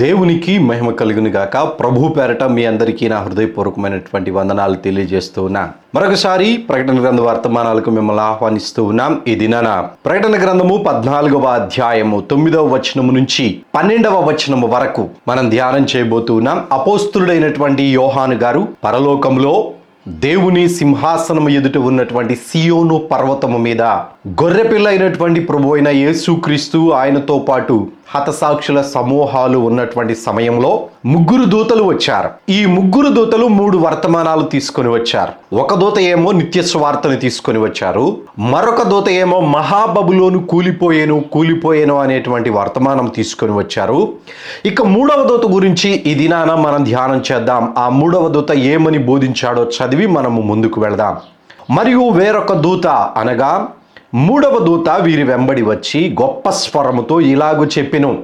దేవునికి మహిమ కలుగును గాక. ప్రభు పేరట మీ అందరికీ నా హృదయపూర్వకమైనటువంటి వందనాలు తెలియజేస్తూ ఉన్నాం. మరొకసారి ప్రకటన గ్రంథ వర్తమానాలకు మిమ్మల్ని ఆహ్వానిస్తూ ఉన్నాం. ఈ దినాన ప్రకటన గ్రంథము పద్నాలుగవ అధ్యాయము తొమ్మిదవ వచనము నుంచి పన్నెండవ వచనము వరకు మనం ధ్యానం చేయబోతూ ఉన్నాం. అపోస్తుడైనటువంటి యోహాను గారు పరలోకంలో దేవుని సింహాసనము ఎదుట ఉన్నటువంటి సియోను పర్వతము మీద గొర్రెపిల్ల అయినటువంటి ప్రభు అయిన యేసుక్రీస్తు ఆయనతో పాటు హతసాక్షుల సమూహాలు ఉన్నటువంటి సమయంలో ముగ్గురు దూతలు వచ్చారు. ఈ ముగ్గురు దూతలు మూడు వర్తమానాలు తీసుకొని వచ్చారు. ఒక దూత ఏమో నిత్య స్వార్థను తీసుకొని వచ్చారు. మరొక దూత ఏమో మహాబబులోను కూలిపోయేను కూలిపోయేను అనేటువంటి వర్తమానం తీసుకొని వచ్చారు. ఇక మూడవ దూత గురించి ఈ దినాన మనం ధ్యానం చేద్దాం. ఆ మూడవ దూత ఏమని బోధించాడో చదివి మనము ముందుకు వెళదాం. మరియు వేరొక దూత అనగా మూడవ దూత వీరి వెంబడి వచ్చి గొప్ప స్వరముతో ఇలాగు చెప్పెను.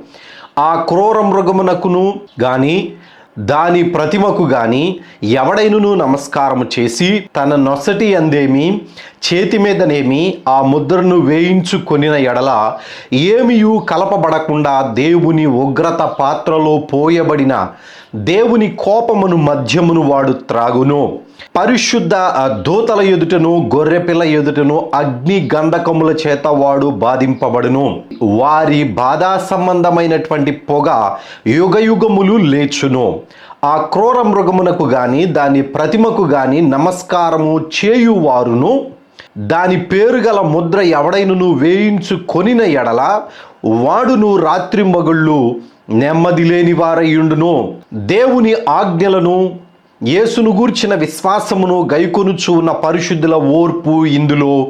ఆ క్రూర మృగమునకును గాని దాని ప్రతిమకు గాని ఎవడైనను నమస్కారము చేసి తన నొసటి అందేమి చేతి మీదనేమి ఆ ముద్రను వేయించుకొనిన ఎడల ఏమియు కలపబడకుండా దేవుని ఉగ్రత పాత్రలో పోయబడిన దేవుని కోపమును మధ్యమును వాడు త్రాగును. పరిశుద్ధ దూతల ఎదుటను గొర్రెపిల్ల ఎదుటను అగ్ని గంధకముల చేత వాడు బాధింపబడును. వారి బాధా సంబంధమైనటువంటి పొగ యుగయుగములు లేచును. ఆ క్రూర మృగమునకు గాని దాని ప్రతిమకు గాని నమస్కారము చేయువారును. దాని పేరు గల ముద్ర ఎవడైనను వేయించు కొనిన ఎడల వాడును రాత్రి మగుళ్ళు నెమ్మది లేని వారయ్యుండును దేవుని ఆజ్ఞలను యేసును గూర్చిన విశ్వాసమును గైకొనుచు ఉన్న పరిశుద్ధుల ఓర్పు ఇందులో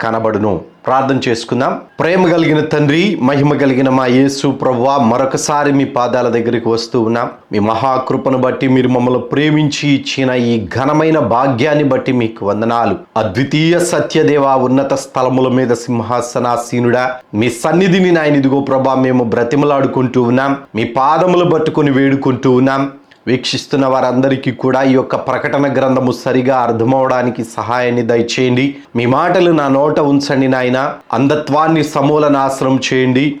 కనబడును. ప్రార్థన చేసుకుందాం. ప్రేమ కలిగిన తండ్రి మహిమ కలిగిన మా యేసు ప్రభువ మరొకసారి మీ పాదాల దగ్గరికి వస్తూ ఉన్నాం. మీ మహాకృపను బట్టి మీరు మమ్మల్ని ప్రేమించి ఇచ్చిన ఈ ఘనమైన భాగ్యాన్ని బట్టి మీకు వందనాలు. అద్వితీయ సత్యదేవ ఉన్నత స్థలముల మీద సింహాసనాసీనుడా మీ సన్నిధిని నాయన ఇదిగో ప్రభా మేము బ్రతిమలాడుకుంటూ ఉన్నాం. మీ పాదములు పట్టుకుని వేడుకుంటూ ఉన్నాం. వీక్షిస్తున్న వారందరికీ కూడా ఈ యొక్క ప్రకటన గ్రంథము సరిగా అర్థమవడానికి సహాయాన్ని దయచేయండి. మీ మాటలు నా నోట ఉంచండి నాయన. అంధత్వాన్ని సమూల నాశనం చేయండి.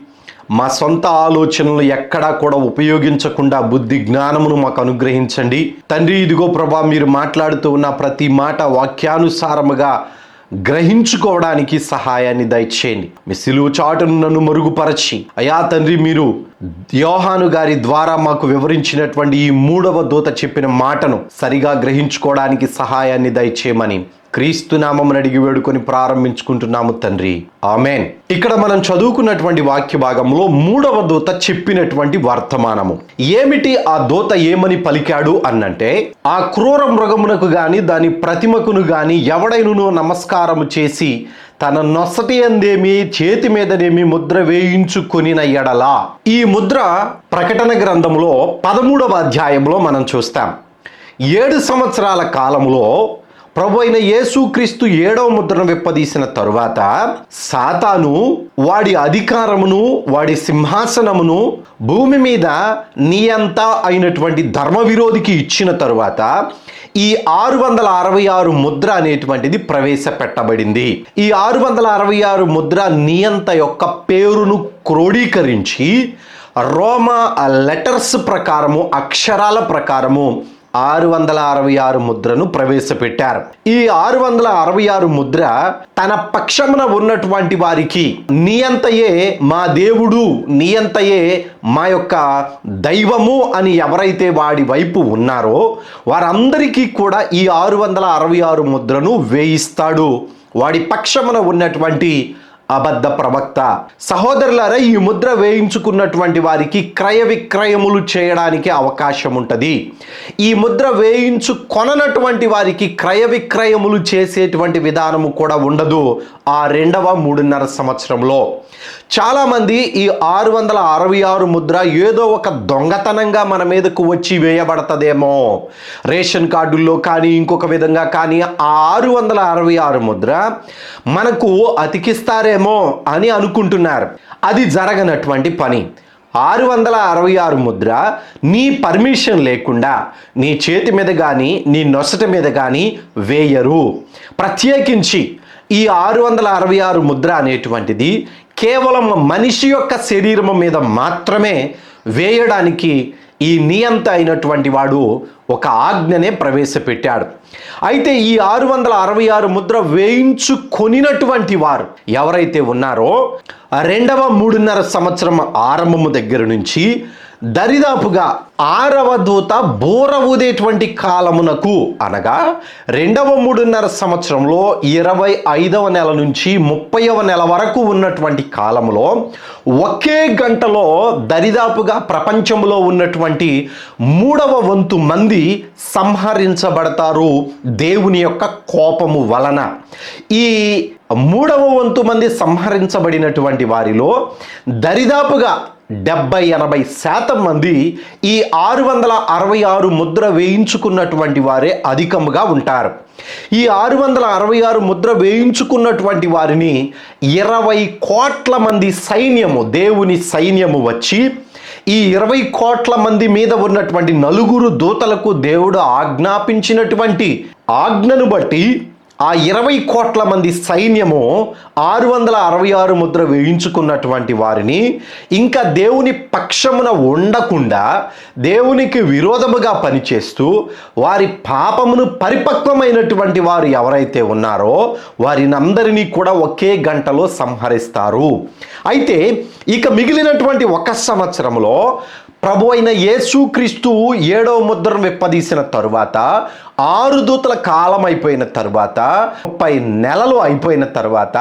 మా సొంత ఆలోచనలు ఎక్కడా కూడా ఉపయోగించకుండా బుద్ధి జ్ఞానమును మాకు అనుగ్రహించండి. తండ్రి ఇదిగో ప్రభా మీరు మాట్లాడుతూ ఉన్న ప్రతి మాట వాక్యానుసారముగా గ్రహించుకోవడానికి సహాయాన్ని దయచేయండి. మీ సిలువు చాటును నన్ను మరుగుపరచి. అయా తండ్రి మీరు యోహాను గారి ద్వారా మాకు వివరించినటువంటి ఈ మూడవ దూత చెప్పిన మాటను సరిగా గ్రహించుకోవడానికి సహాయాన్ని దయచేయమని క్రీస్తు నామమును అడిగి వేడుకొని ప్రారంభించుకుంటున్నాము తండ్రి. ఆమెన్. ఇక్కడ మనం చదువుకున్నటువంటి వాక్య భాగంలో మూడవ దూత చెప్పినటువంటి వర్తమానము. ఏమిటి ఆ దూత ఏమని పలికాడు అన్నంటే ఆ క్రూర మృగమునకు గాని దాని ప్రతిమకును గాని ఎవడైనను నమస్కారము చేసి తన నొసటి అందేమి చేతి మీదనేమి ముద్ర వేయించుకొనిన ఎడలా. ఈ ముద్ర ప్రకటన గ్రంథంలో పదమూడవ అధ్యాయంలో మనం చూస్తాం. ఏడు సంవత్సరాల కాలంలో ప్రభు అయిన యేసుక్రీస్తు ఏడవ ముద్రను విప్పదీసిన తరువాత సాతాను వాడి అధికారమును వాడి సింహాసనమును భూమి మీద నియంత అయినటువంటి ధర్మ విరోధికి ఇచ్చిన తరువాత ఈ ఆరు వందల అరవై ఆరు ముద్ర అనేటువంటిది ప్రవేశపెట్టబడింది. ఈ ఆరు వందల అరవై ఆరు ముద్ర నియంత యొక్క పేరును క్రోడీకరించి రోమా లెటర్స్ ప్రకారము అక్షరాల ప్రకారము ఆరు వందల అరవై ఆరు ముద్రను ప్రవేశపెట్టారు. ఈ ఆరు వందల అరవై ఆరు ముద్ర తన పక్షమున ఉన్నటువంటి వారికి నియంతయే మా దేవుడు నియంతయే మా యొక్క దైవము అని ఎవరైతే వాడి వైపు ఉన్నారో వారందరికీ కూడా ఈ ఆరు వందల అరవై ఆరు ముద్రను వేయిస్తాడు. వాడి పక్షమున ఉన్నటువంటి అబద్ధ ప్రవక్త. సహోదరులారా ఈ ముద్ర వేయించుకున్నటువంటి వారికి క్రయ విక్రయములు చేయడానికి అవకాశం ఉంటుంది ఈ ముద్ర వేయించు కొననటువంటి వారికి క్రయ విక్రయములు చేసేటువంటి విధానము కూడా ఉండదు ఆ రెండవ మూడున్నర సంవత్సరంలో. చాలామంది ఈ ఆరు వందల అరవై ఆరు ముద్ర ఏదో ఒక దొంగతనంగా మన మీదకు వచ్చి వేయబడతదేమో. రేషన్ కార్డుల్లో కానీ ఇంకొక విధంగా కానీ ఆ ఆరు వందల అరవై ఆరు ముద్ర మనకు అతికిస్తారేమో అని అనుకుంటున్నారు. అది జరగనటువంటి పని. ఆరు వందల అరవై ఆరు ముద్ర నీ పర్మిషన్ లేకుండా నీ చేతి మీద కానీ నీ నొసట మీద కానీ వేయరు. ప్రత్యేకించి ఈ ఆరు వందల అరవై ఆరు ముద్ర అనేటువంటిది కేవలం మనిషి యొక్క శరీరం మీద మాత్రమే వేయడానికి ఈ నియంత అయినటువంటి వాడు ఒక ఆజ్ఞనే ప్రవేశపెట్టాడు. అయితే ఈ ఆరు వందల అరవై ఆరు ముద్ర వేయించుకొనినటువంటి వారు ఎవరైతే ఉన్నారో రెండవ మూడున్నర సంవత్సరం ఆరంభము దగ్గర నుంచి దరిదాపుగా ఆరవ దూత బోర ఊదేటువంటి కాలమునకు అనగా రెండవ మూడున్నర సంవత్సరంలో ఇరవై ఐదవ నెల నుంచి ముప్పైవ నెల వరకు ఉన్నటువంటి కాలంలో ఒకే గంటలో దరిదాపుగా ప్రపంచంలో ఉన్నటువంటి మూడవ వంతు మంది సంహరించబడతారు దేవుని యొక్క కోపము వలన. ఈ మూడవ వంతు మంది సంహరించబడినటువంటి వారిలో దరిదాపుగా డెబ్బై ఎనభై శాతం మంది ఈ ఆరు వందల అరవై ఆరు ముద్ర వేయించుకున్నటువంటి వారే అధికముగా ఉంటారు. ఈ ఆరు వందల అరవై ఆరు ముద్ర వేయించుకున్నటువంటి వారిని ఇరవై కోట్ల మంది సైన్యము దేవుని సైన్యము వచ్చి ఈ ఇరవై కోట్ల మంది మీద ఉన్నటువంటి నలుగురు దూతలకు దేవుడు ఆజ్ఞాపించినటువంటి ఆజ్ఞను బట్టి ఆ ఇరవై కోట్ల మంది సైన్యము ఆరు వందల అరవై ఆరు ముద్ర వేయించుకున్నటువంటి వారిని ఇంకా దేవుని పక్షమున ఉండకుండా దేవునికి విరోధముగా పనిచేస్తూ వారి పాపమును పరిపక్వమైనటువంటి వారు ఎవరైతే ఉన్నారో వారిని అందరినీ కూడా ఒకే గంటలో సంహరిస్తారు. అయితే ఇక మిగిలినటువంటి ఒక సంవత్సరంలో ప్రభు అయిన యేసుక్రీస్తు ఏడవ ముద్రను విప్పదీసిన తరువాత ఆరు దూతల కాలం అయిపోయిన తరువాత ముప్పై నెలలు అయిపోయిన తరువాత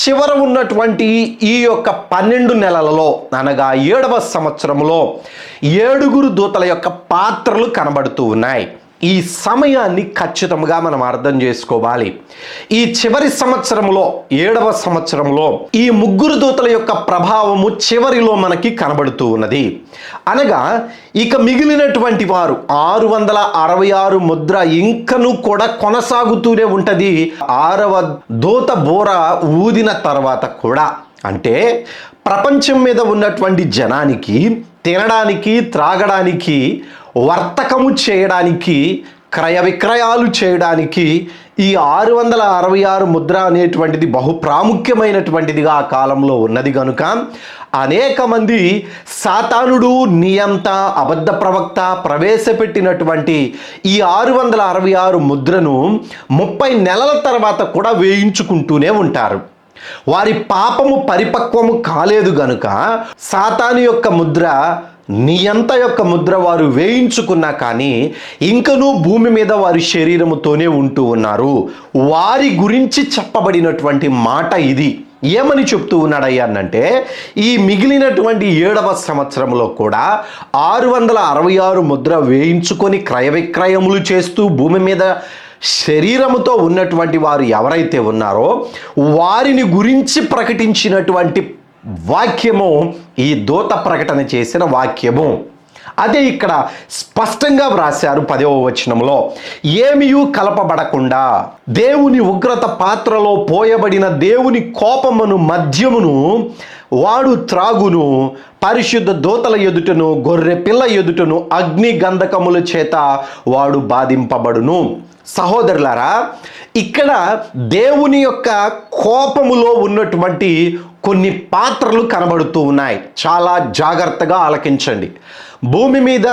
చివర ఉన్నటువంటి ఈ యొక్క పన్నెండు నెలలలో అనగా ఏడవ సంవత్సరంలో ఏడుగురు దూతల యొక్క పాత్రలు కనబడుతూ ఉన్నాయి. ఈ సమయాన్ని ఖచ్చితంగా మనం అర్థం చేసుకోవాలి. ఈ చివరి సంవత్సరంలో ఏడవ సంవత్సరంలో ఈ ముగ్గురు దూతల యొక్క ప్రభావము చివరిలో మనకి కనబడుతూ ఉన్నది. అనగా ఇక మిగిలినటువంటి వారు ఆరు వందల అరవై ఆరు ముద్ర ఇంకను కూడా కొనసాగుతూనే ఉంటుంది. ఆరవ దూత బోర ఊదిన తర్వాత కూడా. అంటే ప్రపంచం మీద ఉన్నటువంటి జనానికి తినడానికి త్రాగడానికి వర్తకము చేయడానికి క్రయ విక్రయాలు చేయడానికి ఈ ఆరు వందల అరవై ఆరు ముద్ర అనేటువంటిది బహు ప్రాముఖ్యమైనటువంటిదిగా ఆ కాలంలో ఉన్నది కనుక అనేక మంది సాతానుడు నియంత అబద్ధ ప్రవక్త ప్రవేశపెట్టినటువంటి ఈ ఆరు వందల అరవై ఆరు ముద్రను ముప్పై నెలల తర్వాత కూడా వేయించుకుంటూనే ఉంటారు. వారి పాపము పరిపక్వము కాలేదు గనుక సాతాను యొక్క ముద్ర నీ అంత యొక్క ముద్ర వారు వేయించుకున్నా కానీ ఇంకనూ భూమి మీద వారి శరీరముతోనే ఉంటూ ఉన్నారు. వారి గురించి చెప్పబడినటువంటి మాట ఇది. ఏమని చెప్తూ ఉన్నాడయ్యా అంటే ఈ మిగిలినటువంటి ఏడవ సంవత్సరంలో కూడా ఆరు వందల అరవై ఆరు ముద్ర వేయించుకొని క్రయ విక్రయములు చేస్తూ భూమి మీద శరీరముతో ఉన్నటువంటి వారు ఎవరైతే ఉన్నారో వారిని గురించి ప్రకటించినటువంటి వాక్యము ఈ దూత ప్రకటన చేసిన వాక్యము. అదే ఇక్కడ స్పష్టంగా వ్రాశారు పదవ వచనంలో. ఏమియూ కలపబడకుండా దేవుని ఉగ్రత పాత్రలో పోయబడిన దేవుని కోపమును మద్యమును వాడు త్రాగును పరిశుద్ధ దూతల ఎదుటను గొర్రె పిల్ల ఎదుటను అగ్ని గంధకముల చేత వాడు బాధింపబడును. సహోదరులారా ఇక్కడ దేవుని యొక్క కోపములో ఉన్నటువంటి కొన్ని పాత్రలు కనబడుతూ ఉన్నాయి. చాలా జాగ్రత్తగా ఆలకించండి. భూమి మీద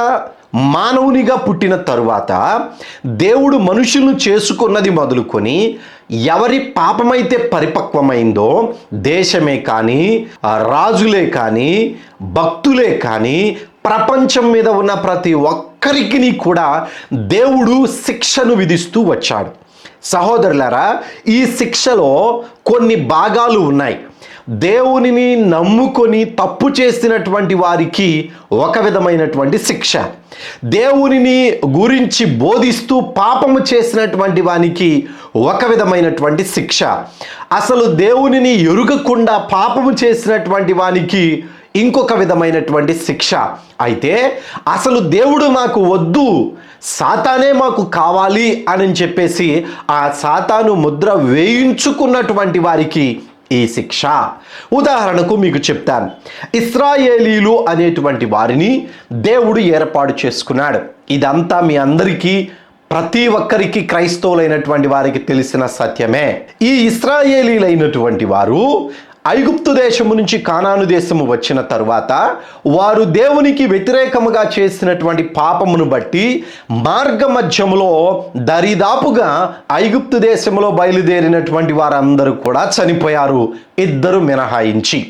మానవునిగా పుట్టిన తరువాత దేవుడు మనుషులను చేసుకున్నది మొదలుకొని ఎవరి పాపమైతే పరిపక్వమైందో దేశమే కానీ రాజులే కానీ భక్తులే కానీ ప్రపంచం మీద ఉన్న ప్రతి ఒక్కరికి కూడా దేవుడు శిక్షను విధిస్తూ వచ్చాడు. సహోదరులారా ఈ శిక్షలో కొన్ని భాగాలు ఉన్నాయి. దేవునిని నమ్ముకొని తప్పు చేసినటువంటి వారికి ఒక విధమైనటువంటి శిక్ష. దేవునిని గురించి బోధిస్తూ పాపము చేసినటువంటి వానికి ఒక విధమైనటువంటి శిక్ష. అసలు దేవునిని ఎరుగకుండా పాపము చేసినటువంటి వానికి ఇంకొక విధమైనటువంటి శిక్ష. అయితే అసలు దేవుడు మాకు వద్దు సాతానే మాకు కావాలి అని చెప్పేసి ఆ సాతాను ముద్ర వేయించుకున్నటువంటి వారికి ఈ శిక్ష. ఉదాహరణకు మీకు చెప్తాను. ఇస్రాయేలీలు అనేటువంటి వారిని దేవుడు ఏర్పాటు చేసుకున్నాడు. ఇదంతా మీ అందరికీ ప్రతి ఒక్కరికి క్రైస్తవులైనటువంటి వారికి తెలిసిన సత్యమే. ఈ ఇస్రాయేలీలైనటువంటి వారు ఐగుప్తు దేశము నుంచి కానాను దేశము వచ్చిన తరువాత వారు దేవునికి వ్యతిరేకముగా చేసినటువంటి పాపమును బట్టి మార్గ మధ్యములో దరిదాపుగా ఐగుప్తు దేశంలో బయలుదేరినటువంటి వారందరూ కూడా చనిపోయారు. ఇద్దరు మినహాయించి.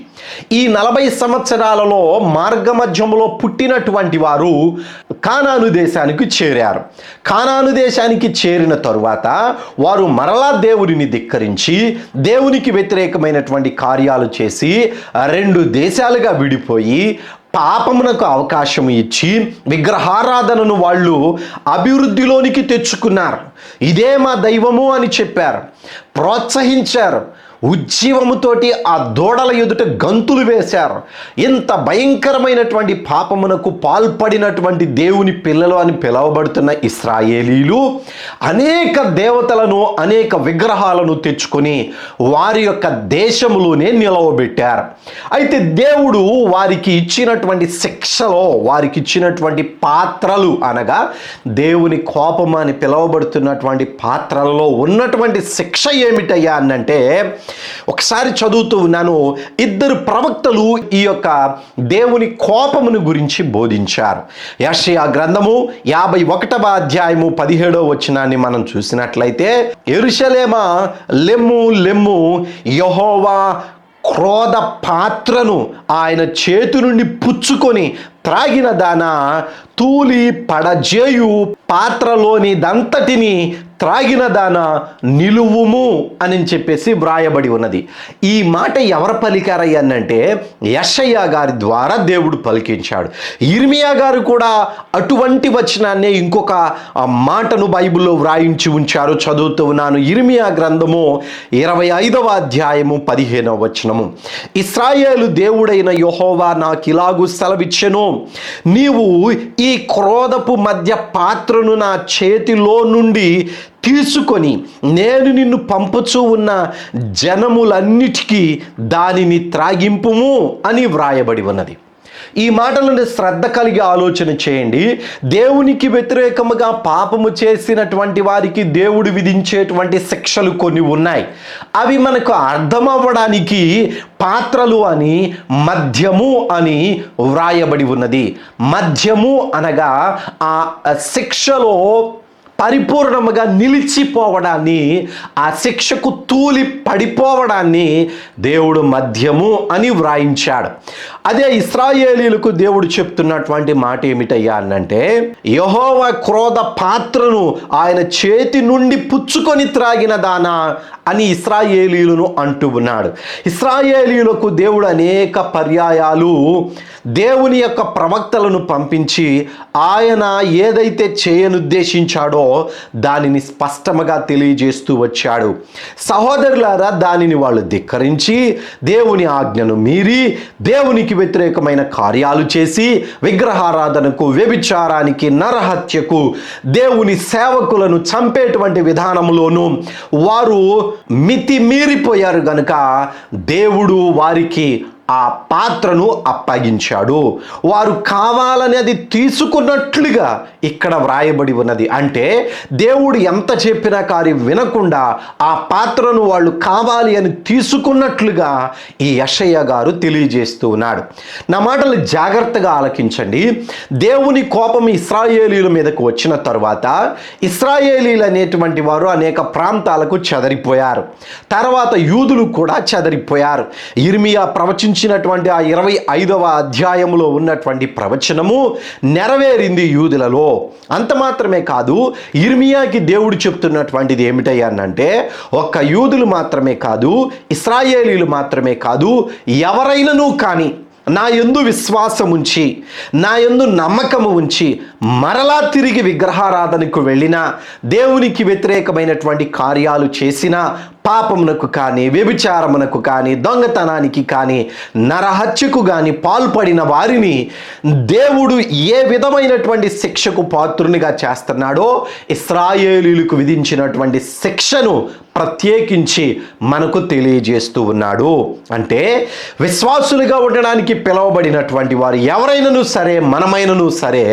ఈ నలభై సంవత్సరాలలో మార్గ మధ్యములో పుట్టినటువంటి వారు కానాను దేశానికి చేరారు. కానాను దేశానికి చేరిన తరువాత వారు మరలా దేవుడిని ధిక్కరించి దేవునికి వ్యతిరేకమైనటువంటి కార్యాలు చేసి రెండు దేశాలుగా విడిపోయి పాపమునకు అవకాశం ఇచ్చి విగ్రహారాధనను వాళ్ళు అభివృద్ధిలోనికి తెచ్చుకున్నారు. ఇదే మా దైవము అని చెప్పారు. ప్రోత్సహించారు. ఉజ్జీవముతోటి ఆ దూడల ఎదుట గంతులు వేశారు. ఇంత భయంకరమైనటువంటి పాపమునకు పాల్పడినటువంటి దేవుని పిల్లలు అని పిలువబడుతున్న ఇస్రాయేలీలు అనేక దేవతలను అనేక విగ్రహాలను తెచ్చుకొని వారి యొక్క దేశములోనే నిలవబెట్టారు. అయితే దేవుడు వారికి ఇచ్చినటువంటి శిక్షలో వారికి ఇచ్చినటువంటి పాత్రలు అనగా దేవుని కోపం అని పిలువబడుతున్నటువంటి పాత్రలలో ఉన్నటువంటి శిక్ష ఏమిటయ్యా అనంటే ఒకసారి చదువుతూ ఉన్నాను. ఇద్దరు ప్రవక్తలు ఈ యొక్క దేవుని కోపమును గురించి బోధించారు. యషయా గ్రంథము యాభై ఒకటవ అధ్యాయము పదిహేడవ వచనాన్ని మనం చూసినట్లయితే ఎరుషలేమ లెమ్ము లెమ్ము యహోవా క్రోధ పాత్రను ఆయన చేతి నుండి పుచ్చుకొని త్రాగిన దాన తూలి పడజేయు పాత్రలోని దంతటిని త్రాగిన దాన నిలువుము అని చెప్పేసి వ్రాయబడి ఉన్నది. ఈ మాట ఎవరు పలికారయ్యనంటే యషయ్య గారి ద్వారా దేవుడు పలికించాడు. ఇర్మియా గారు కూడా అటువంటి వచనాన్ని ఇంకొక మాటను బైబిల్లో వ్రాయించి ఉంచారు చదువుతూ ఉన్నాను. ఇర్మియా గ్రంథము ఇరవై ఐదవ అధ్యాయము పదిహేనవ వచనము. ఇస్రాయేలు దేవుడైన యహోవా నాకు ఇలాగు సెలవిచ్చెను. నీవు ఈ క్రోధపు మధ్య పాత్రను నా చేతిలో నుండి తీసుకొని నేను నిన్ను పంపుచూ ఉన్న జనములన్నిటికీ దానిని త్రాగింపుము అని వ్రాయబడి ఉన్నది. ఈ మాటలను శ్రద్ధ కలిగి ఆలోచన చేయండి. దేవునికి వ్యతిరేకముగా పాపము చేసినటువంటి వారికి దేవుడు విధించేటువంటి శిక్షలు కొన్ని ఉన్నాయి. అవి మనకు అర్థమవ్వడానికి పాత్రలు అని మద్యము అని వ్రాయబడి ఉన్నది. మద్యము అనగా ఆ శిక్షలో పరిపూర్ణముగా నిలిచిపోవడాన్ని ఆ శిక్షకు తూలి పడిపోవడాన్ని దేవుడు మధ్యము అని వ్రాయించాడు. అదే ఇస్రాయేలీలకు దేవుడు చెప్తున్నటువంటి మాట ఏమిటయ్యా అనంటే యహోవ క్రోధ పాత్రను ఆయన చేతి నుండి పుచ్చుకొని త్రాగిన దానా అని ఇస్రాయేలీలను అంటూ ఉన్నాడు. ఇస్రాయేలీలకు దేవుడు అనేక పర్యాయాలు దేవుని యొక్క ప్రవక్తలను పంపించి ఆయన ఏదైతే చేయనుద్దేశించాడో దానిని స్పష్టముగా తెలియజేస్తూ వచ్చాడు. సహోదరులారా దానిని వాళ్ళు ధిక్కరించి దేవుని ఆజ్ఞను మీరి దేవునికి వ్యతిరేకమైన కార్యాలు చేసి విగ్రహారాధనకు వ్యభిచారానికి నరహత్యకు దేవుని సేవకులను చంపేటువంటి విధానంలోనూ వారు మితి మీరిపోయారు గనుక దేవుడు వారికి ఆ పాత్రను అప్పగించాడు. వారు కావాలని అది తీసుకున్నట్లుగా ఇక్కడ వ్రాయబడి ఉన్నది. అంటే దేవుడు ఎంత చెప్పినా కానీ వినకుండా ఆ పాత్రను వాళ్ళు కావాలి అని తీసుకున్నట్లుగా ఈ యషయ్య గారు తెలియజేస్తూ ఉన్నాడు. నా మాటలు జాగ్రత్తగా ఆలకించండి. దేవుని కోపం ఇస్రాయేలీల మీదకు వచ్చిన తర్వాత ఇస్రాయేలీలు అనేటువంటి వారు అనేక ప్రాంతాలకు చెదరిపోయారు. తర్వాత యూదులు కూడా చెదరిపోయారు. ఇర్మియా ప్రవచించినటువంటి ఆ ఇరవై ఐదవ అధ్యాయంలో ఉన్నటువంటి ప్రవచనము నెరవేరింది యూదులలో. అంత మాత్రమే కాదు ఇర్మియాకి దేవుడు చెప్తున్నటువంటిది ఏమిటయ్యానంటే ఒక్క యూదులు మాత్రమే కాదు ఇస్రాయేలీలు మాత్రమే కాదు ఎవరైనను కానీ నా యందు విశ్వాసం ఉంచి నా యందు నమ్మకము ఉంచి మరలా తిరిగి విగ్రహారాధనకు వెళ్ళిన దేవునికి వ్యతిరేకమైనటువంటి కార్యాలు చేసిన పాపమునకు కానీ వ్యభిచారమునకు కానీ దొంగతనానికి కానీ నరహత్యకు కానీ పాల్పడిన వారిని దేవుడు ఏ విధమైనటువంటి శిక్షకు పాత్రునిగా చేస్తున్నాడో ఇస్రాయేలీలకు విధించినటువంటి శిక్షను ప్రత్యేకించి మనకు తెలియజేస్తూ ఉన్నాడు. అంటే విశ్వాసులుగా ఉండడానికి పిలువబడినటువంటి వారు ఎవరైనను సరే మనమైనను సరే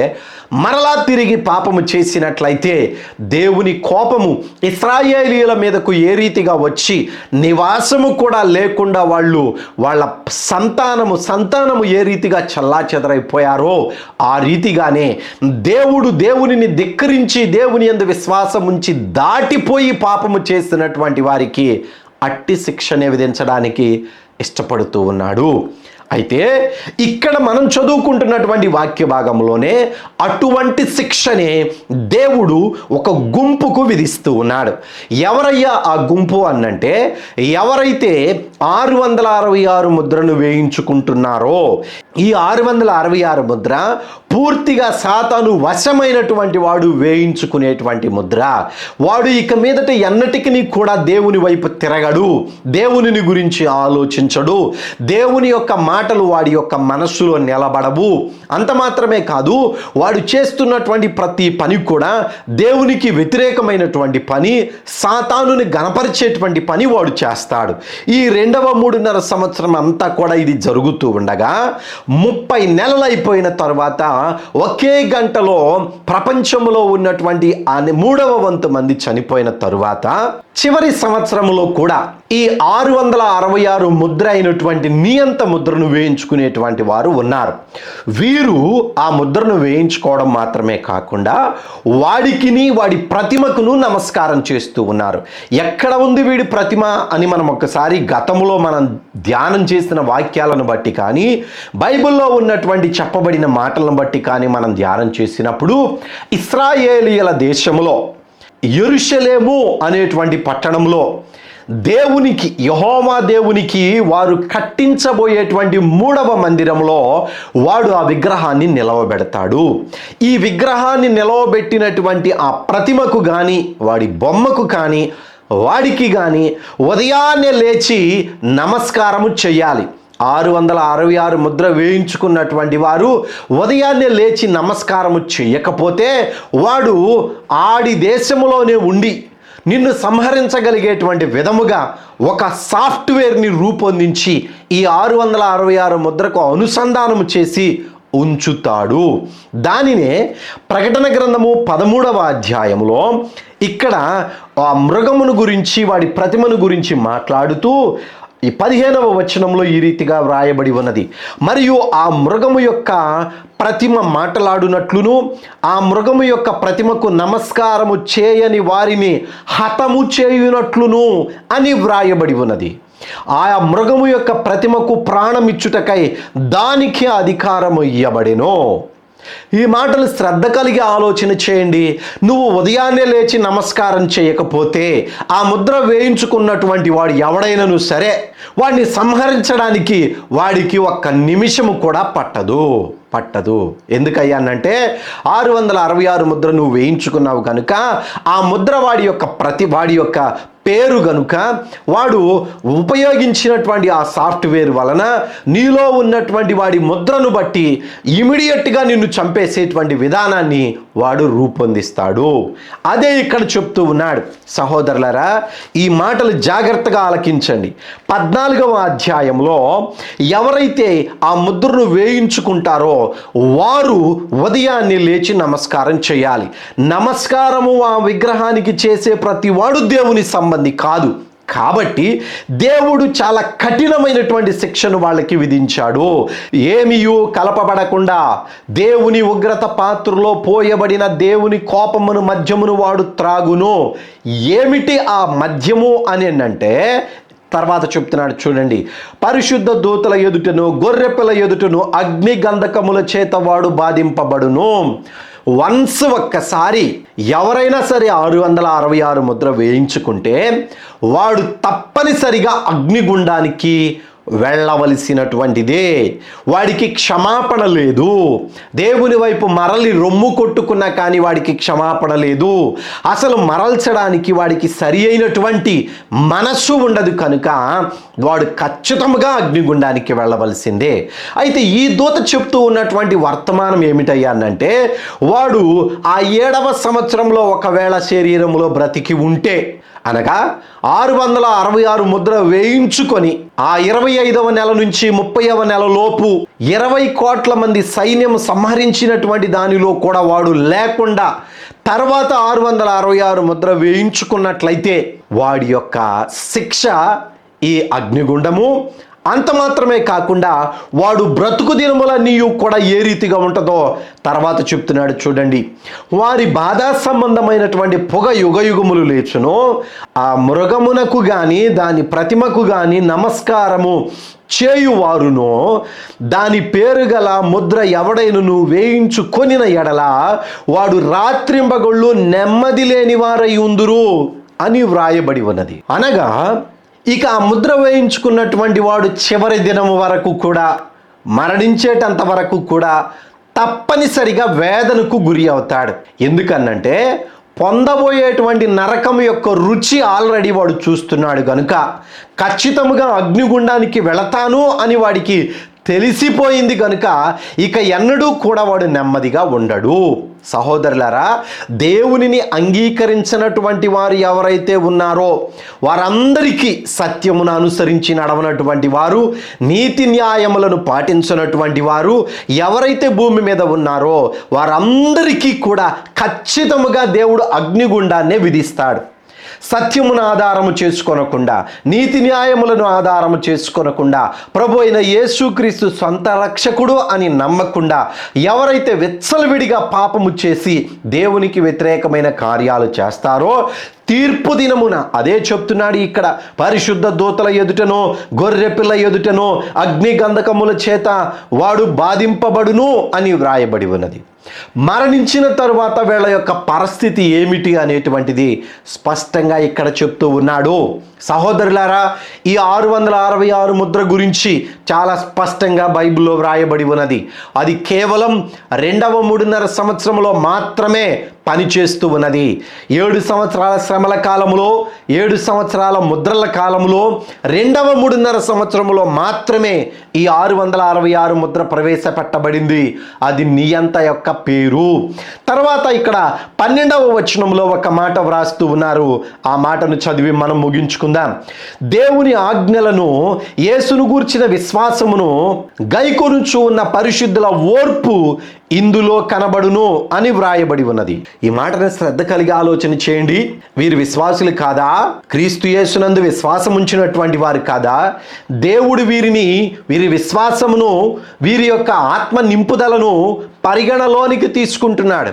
మరలా తిరిగి పాపము చేసినట్లయితే దేవుని కోపము ఇస్రాయేలీల మీదకు ఏ రీతిగా వచ్చి నివాసము కూడా లేకుండా వాళ్ళు వాళ్ళ సంతానము సంతానము ఏ రీతిగా చల్లా చెదరైపోయారో ఆ రీతిగానే దేవుడు దేవునిని ధిక్కరించి దేవుని యందు విశ్వాసం ఉంచి దాటిపోయి పాపము చేసినటువంటి వారికి అట్టి శిక్షనే విధించడానికి ఇష్టపడుతూ ఉన్నాడు. అయితే ఇక్కడ మనం చదువుకుంటున్నటువంటి వాక్య భాగంలోనే అటువంటి శిక్షనే దేవుడు ఒక గుంపుకు విధిస్తూ ఉన్నాడు. ఎవరయ్యా ఆ గుంపు అన్నంటే ఎవరైతే ఆరు వందల అరవై ఆరు ముద్రను వేయించుకుంటున్నారో ఈ ఆరు వందల అరవై ఆరు ముద్ర పూర్తిగా సాతాను వశమైనటువంటి వాడు వేయించుకునేటువంటి ముద్ర. వాడు ఇక మీదట ఎన్నటికి కూడా దేవుని వైపు తిరగడు. దేవునిని గురించి ఆలోచించడు. దేవుని యొక్క మాటలు వాడి యొక్క మనస్సులో నిలబడవు. అంత మాత్రమే కాదు వాడు చేస్తున్నటువంటి ప్రతి పని కూడా దేవునికి వ్యతిరేకమైనటువంటి పని సాతానుని గణపరిచేటువంటి పని వాడు చేస్తాడు. ఈ రెండవ మూడున్నర సంవత్సరం అంతా కూడా ఇది జరుగుతూ ఉండగా ముప్పై నెలలు అయిపోయిన తర్వాత ఒకే గంటలో ప్రపంచంలో ఉన్నటువంటి ఆ మూడవ వంతు మంది చనిపోయిన తరువాత చివరి సంవత్సరంలో కూడా ఈ ఆరు వందల అరవై ఆరు ముద్ర అయినటువంటి నియంత ముద్రను వేయించుకునేటువంటి వారు ఉన్నారు. వీరు ఆ ముద్రను వేయించుకోవడం మాత్రమే కాకుండా వాడికిని వాడి ప్రతిమకును నమస్కారం చేస్తూ ఉన్నారు. ఎక్కడ ఉంది వీడి ప్రతిమ అని మనం ఒకసారి గతంలో మనం ధ్యానం చేసిన వాక్యాలను బట్టి కానీ బైబిల్లో ఉన్నటువంటి చెప్పబడిన మాటలను బట్టి కానీ మనం ధ్యానం చేసినప్పుడు ఇస్రాయేలియల దేశంలో ఎరుషలేము అనేటువంటి పట్టణంలో దేవునికి యహోమా దేవునికి వారు కట్టించబోయేటువంటి మూడవ మందిరంలో వాడు ఆ విగ్రహాన్ని నిలవబెడతాడు. ఈ విగ్రహాన్ని నిలవబెట్టినటువంటి ఆ ప్రతిమకు కానీ వాడి బొమ్మకు కానీ వాడికి కానీ ఉదయాన్నే లేచి నమస్కారము చెయ్యాలి. ఆరు వందల అరవై ఆరు ముద్ర వేయించుకున్నటువంటి వారు ఉదయాన్నే లేచి నమస్కారము చేయకపోతే వాడు ఆడి దేశంలోనే ఉండి నిన్ను సంహరించగలిగేటువంటి విధముగా ఒక సాఫ్ట్వేర్ని రూపొందించి ఈ ఆరు వందల అరవై ఆరు ముద్రకు అనుసంధానం చేసి ఉంచుతాడు. దానినే ప్రకటన గ్రంథము పదమూడవ అధ్యాయంలో ఇక్కడ ఆ మృగమును గురించి వాడి ప్రతిమను గురించి మాట్లాడుతూ ఈ పదిహేనవ వచనంలో ఈ రీతిగా వ్రాయబడి ఉన్నది. మరియు ఆ మృగము యొక్క ప్రతిమ మాట్లాడునట్లును ఆ మృగము యొక్క ప్రతిమకు నమస్కారము చేయని వారిని హతము చేయునట్లును అని వ్రాయబడి ఉన్నది. ఆ మృగము యొక్క ప్రతిమకు ప్రాణమిచ్చుటకై దానికి అధికారము ఇయ్యబడెను. ఈ మాటలు శ్రద్ధ కలిగి ఆలోచన చేయండి. నువ్వు ఉదయాన్నే లేచి నమస్కారం చేయకపోతే ఆ ముద్ర వేయించుకున్నటువంటి వాడు ఎవడైనను సరే వాడిని సంహరించడానికి వాడికి ఒక్క నిమిషము కూడా పట్టదు. పట్టదు. ఎందుకయ్యానంటే ఆరు వందల అరవై ఆరు ముద్ర నువ్వు వేయించుకున్నావు కనుక ఆ ముద్ర వాడి యొక్క ప్రతి వాడి యొక్క పేరు గనుక వాడు ఉపయోగించినటువంటి ఆ సాఫ్ట్వేర్ వలన నీలో ఉన్నటువంటి వాడి ముద్రను బట్టి ఇమీడియట్గా నిన్ను చంపేసేటువంటి విధానాన్ని వాడు రూపొందిస్తాడు. అదే ఇక్కడ చెప్తూ ఉన్నాడు. సహోదరులరా ఈ మాటలు జాగ్రత్తగా ఆలకించండి. పద్నాలుగవ అధ్యాయంలో ఎవరైతే ఆ ముద్రను వేయించుకుంటారో వారు ఉదయాన్నే లేచి నమస్కారం చేయాలి. నమస్కారము ఆ విగ్రహానికి చేసే ప్రతి వాడు దేవుని సంబంధం కాదు. కాబట్టి దేవుడు చాలా కఠినమైనటువంటి శిక్షను వాళ్ళకి విధించాడు. ఏమియు కలపబడకుండా దేవుని ఉగ్రత పాత్రలో పోయబడిన దేవుని కోపమును మద్యమును వాడు త్రాగును. ఏమిటి ఆ మద్యము అని అంటే తర్వాత చెప్తున్నాడు చూడండి. పరిశుద్ధ దూతల ఎదుటను గొర్రెపిల్ల ఎదుటను అగ్ని గంధకముల చేత వాడు బాధింపబడును. వన్స్ ఒక్కసారి ఎవరైనా సరే ఆరు వందల అరవై ఆరు ముద్ర వేయించుకుంటే వాడు తప్పనిసరిగా అగ్నిగుండానికి వెళ్ళవలసినటువంటిదే. వాడికి క్షమాపణ లేదు. దేవుని వైపు మరలి రొమ్ము కొట్టుకున్నా కానీ వాడికి క్షమాపణ లేదు. అసలు మరల్చడానికి వాడికి సరి అయినటువంటి మనస్సు ఉండదు కనుక వాడు ఖచ్చితంగా అగ్నిగుండానికి వెళ్ళవలసిందే. అయితే ఈ దూత చెప్తూ ఉన్నటువంటి వర్తమానం ఏమిటయ్యానంటే వాడు ఆ ఏడవ సంవత్సరంలో ఒకవేళ శరీరంలో బ్రతికి ఉంటే అనగా ఆరు వందల అరవై ఆరు ముద్ర వేయించుకొని ఆ ఇరవై ఐదవ నెల నుంచి ముప్పైవ నెల లోపు ఇరవై కోట్ల మంది సైన్యం సంహరించినటువంటి దానిలో కూడా వాడు లేకుండా తర్వాత ఆరు వందల అరవై ఆరు ముద్ర వేయించుకున్నట్లయితే వాడి యొక్క శిక్ష ఈ అగ్నిగుండము అంత మాత్రమే కాకుండా వాడు బ్రతుకు దినముల నీయు కూడా ఏ రీతిగా ఉంటుందో తర్వాత చెప్తున్నాడు చూడండి. వారి బాధా సంబంధమైనటువంటి పొగ యుగయుగములు లేచును. ఆ మృగమునకు గాని దాని ప్రతిమకు గాని నమస్కారము చేయువారును. దాని పేరు గల ముద్ర ఎవడైనను వేయించుకొనిన ఎడల వాడు రాత్రింబగొళ్ళు నెమ్మది లేని వారై ఉందురు అని వ్రాయబడి ఉన్నది. అనగా ఇక ఆ ముద్ర వేయించుకున్నటువంటి వాడు చివరి దినం వరకు కూడా మరణించేటంత వరకు కూడా తప్పనిసరిగా వేదనకు గురి అవుతాడు. ఎందుకనంటే పొందబోయేటువంటి నరకం యొక్క రుచి ఆల్రెడీ వాడు చూస్తున్నాడు కనుక ఖచ్చితముగా అగ్నిగుండానికి వెళతాను అని వాడికి తెలిసిపోయింది కనుక ఇక ఎన్నడూ కూడా వాడు నెమ్మదిగా ఉండడు. సహోదరులారా దేవునిని అంగీకరించినటువంటి వారు ఎవరైతే ఉన్నారో వారందరికీ సత్యమును అనుసరించి నడవనటువంటి వారు నీతి న్యాయములను పాటించినటువంటి వారు ఎవరైతే భూమి మీద ఉన్నారో వారందరికీ కూడా ఖచ్చితముగా దేవుడు అగ్నిగుండాన్నే విధిస్తాడు. సత్యమును ఆధారము చేసుకొనకుండా నీతి న్యాయములను ఆధారము చేసుకొనకుండా ప్రభు అయిన యేసుక్రీస్తు సొంత రక్షకుడు అని నమ్మకుండా ఎవరైతే విచ్చలవిడిగా పాపము చేసి దేవునికి వ్యతిరేకమైన కార్యాలు చేస్తారో తీర్పు దినమున. అదే చెప్తున్నాడు ఇక్కడ. పరిశుద్ధ దూతల ఎదుటనో గొర్రెపిల్ల ఎదుటనో అగ్ని గంధకముల చేత వాడు బాధింపబడును అని వ్రాయబడి ఉన్నది. మరణించిన తరువాత వీళ్ళ యొక్క పరిస్థితి ఏమిటి అనేటువంటిది స్పష్టంగా ఇక్కడ చెప్తూ ఉన్నాడు. సహోదరులారా ఈ ఆరు వందల అరవై ఆరు ముద్ర గురించి చాలా స్పష్టంగా బైబిల్లో వ్రాయబడి ఉన్నది. అది కేవలం రెండవ మూడున్నర సంవత్సరంలో మాత్రమే పనిచేస్తూ ఉన్నది. ఏడు సంవత్సరాల శ్రమల కాలంలో ఏడు సంవత్సరాల ముద్రల కాలంలో రెండవ మూడున్నర సంవత్సరంలో మాత్రమే ఈ ఆరు వందల అరవై ఆరు ముద్ర ప్రవేశపెట్టబడింది. అది నియంత యొక్క పేరు. తర్వాత ఇక్కడ పన్నెండవ వచనంలో ఒక మాట వ్రాస్తూ ఉన్నారు. ఆ మాటను చదివి మనం ముగించుకుందాం. దేవుని ఆజ్ఞలను యేసును గూర్చిన విశ్వాసమును గైకొనుచు ఉన్న పరిశుద్ధుల ఓర్పు ఇందులో కనబడును అని వ్రాయబడి ఉన్నది. ఈ మాటను శ్రద్ధ కలిగి ఆలోచన చేయండి. వీరు విశ్వాసులు కాదా? క్రీస్తు యేసునందు విశ్వాసం ఉంచినటువంటి వారు కాదా? దేవుడు వీరిని వీరి విశ్వాసమును వీరి యొక్క ఆత్మ నింపుదలను పరిగణలోనికి తీసుకుంటున్నాడు.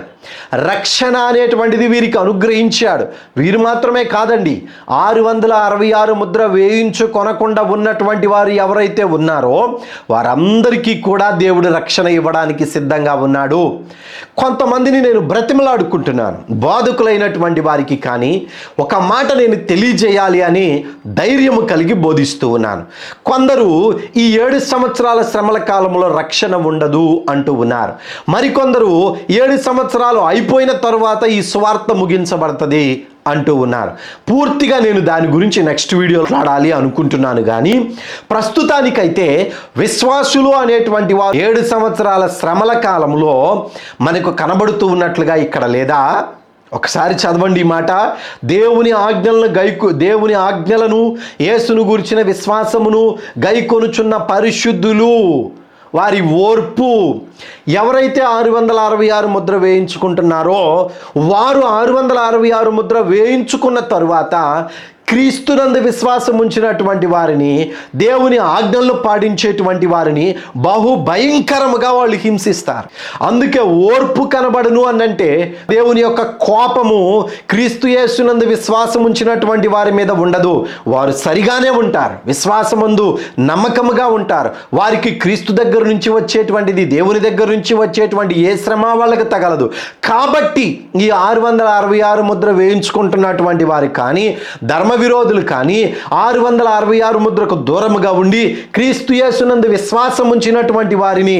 రక్షణ అనేటువంటిది వీరికి అనుగ్రహించాడు. వీరు మాత్రమే కాదండి ఆరు వందల అరవై ఆరు ముద్ర వేయించు కొనకుండా ఉన్నటువంటి వారు ఎవరైతే ఉన్నారో వారందరికీ కూడా దేవుడు రక్షణ ఇవ్వడానికి సిద్ధంగా ఉన్నాడు. కొంతమందిని నేను బ్రతిమలాడుకుంటున్నాను బాధకులైనటువంటి వారికి కానీ ఒక మాట నేను తెలియజేయాలి అని ధైర్యము కలిగి బోధిస్తూ ఉన్నాను. కొందరు ఈ ఏడు సంవత్సరాల శ్రమల కాలంలో రక్షణ ఉండదు అంటూ ఉన్నారు. మరికొందరు ఏడు సంవత్సరాల అయిపోయిన తర్వాత ఈ స్వార్థ ముగించబడుతుంది అంటూ ఉన్నారు. పూర్తిగా నేను దాని గురించి నెక్స్ట్ వీడియో మాట్లాడాలి అనుకుంటున్నాను కానీ ప్రస్తుతానికైతే విశ్వాసులు అనేటువంటి వారు ఏడు సంవత్సరాల శ్రమల కాలంలో మనకు కనబడుతూ ఉన్నట్లుగా ఇక్కడ లేదా? ఒకసారి చదవండి ఈ మాట. దేవుని ఆజ్ఞలను గైకు దేవుని ఆజ్ఞలను యేసును గురించిన విశ్వాసమును గైకొనుచున్న పరిశుద్ధులు వారి ఓర్పు ఎవరైతే ఆరు వందల అరవై ఆరు ముద్ర వేయించుకుంటున్నారో వారు ఆరు వందల అరవై ఆరు ముద్ర వేయించుకున్న తరువాత క్రీస్తునందు విశ్వాసం ఉంచినటువంటి వారిని దేవుని ఆజ్ఞలను పాటించేటువంటి వారిని బహు భయంకరముగా వాళ్ళు హింసిస్తారు. అందుకే ఓర్పు కనబడును అనంటే దేవుని యొక్క కోపము క్రీస్తు యేసునందు విశ్వాసం ఉంచినటువంటి వారి మీద ఉండదు. వారు సరిగానే ఉంటారు. విశ్వాసమందు నమ్మకముగా ఉంటారు. వారికి క్రీస్తు దగ్గర నుంచి వచ్చేటువంటిది దేవుని దగ్గర నుంచి వచ్చేటువంటి ఏ శ్రమ వాళ్ళకి తగలదు. కాబట్టి ఈ ఆరు వందల అరవై ఆరు ముద్ర వేయించుకుంటున్నటువంటి వారు కానీ ధర్మ విరోధులు కానీ ఆరు వందల అరవై ఆరు ముద్రకు దూరముగా ఉండి క్రీస్తు యేసునందు విశ్వాసం ఉంచినటువంటి వారిని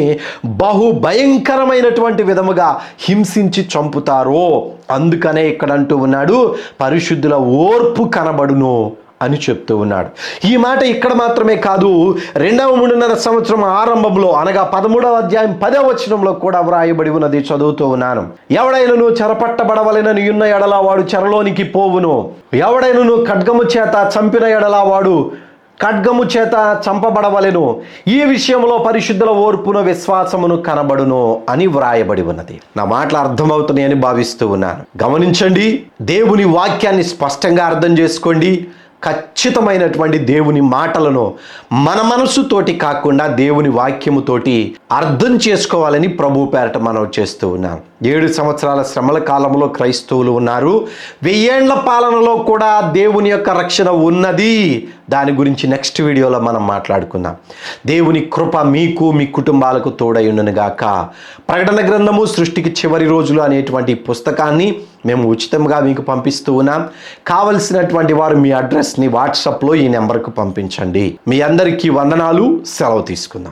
బహు భయంకరమైనటువంటి విధముగా హింసించి చంపుతారు. అందుకనే ఇక్కడ అంటూ ఉన్నాడు పరిశుద్ధుల ఓర్పు కనబడును. అని చెప్తూ ఉన్నాడు. ఈ మాట ఇక్కడ మాత్రమే కాదు రెండవ మూడున్నర సంవత్సరం ఆరంభంలో అనగా పదమూడవ అధ్యాయం పదవ వచనంలో కూడా వ్రాయబడి ఉన్నది చదువుతూ ఉన్నాను. ఎవడైనను చెరపట్టబడవలెనని ఉన్న ఎడల వాడు చెరలోనికి పోవును. ఎవడైనను ఖడ్గము చేత చంపిన ఎడల వాడు ఖడ్గము చేత చంపబడవలెను. ఈ విషయంలో పరిశుద్ధుల ఓర్పును విశ్వాసమును కనబడును అని వ్రాయబడి ఉన్నది. నా మాటలు అర్థమవుతున్నాయని భావిస్తూ ఉన్నాను. గమనించండి దేవుని వాక్యాన్ని స్పష్టంగా అర్థం చేసుకోండి. ఖచ్చితమైనటువంటి దేవుని మాటలను మన మనసుతోటి కాకుండా దేవుని వాక్యముతోటి అర్థం చేసుకోవాలని ప్రభు పేరట మనం చేస్తూ ఉన్నాం. ఏడు సంవత్సరాల శ్రమల కాలంలో క్రైస్తవులు ఉన్నారు. వెయ్యేండ్ల పాలనలో కూడా దేవుని యొక్క రక్షణ ఉన్నది. దాని గురించి నెక్స్ట్ వీడియోలో మనం మాట్లాడుకుందాం. దేవుని కృప మీకు మీ కుటుంబాలకు తోడయుండును గాక. ప్రకటన గ్రంథము సృష్టికి చివరి రోజులు అనేటువంటి పుస్తకాన్ని మేము ఉచితంగా మీకు పంపిస్తూ ఉన్నాం. కావలసినటువంటి వారు మీ అడ్రస్ని వాట్సాప్లో ఈ నెంబర్కు పంపించండి. మీ అందరికీ వందనాలు. సెలవు తీసుకుందాం.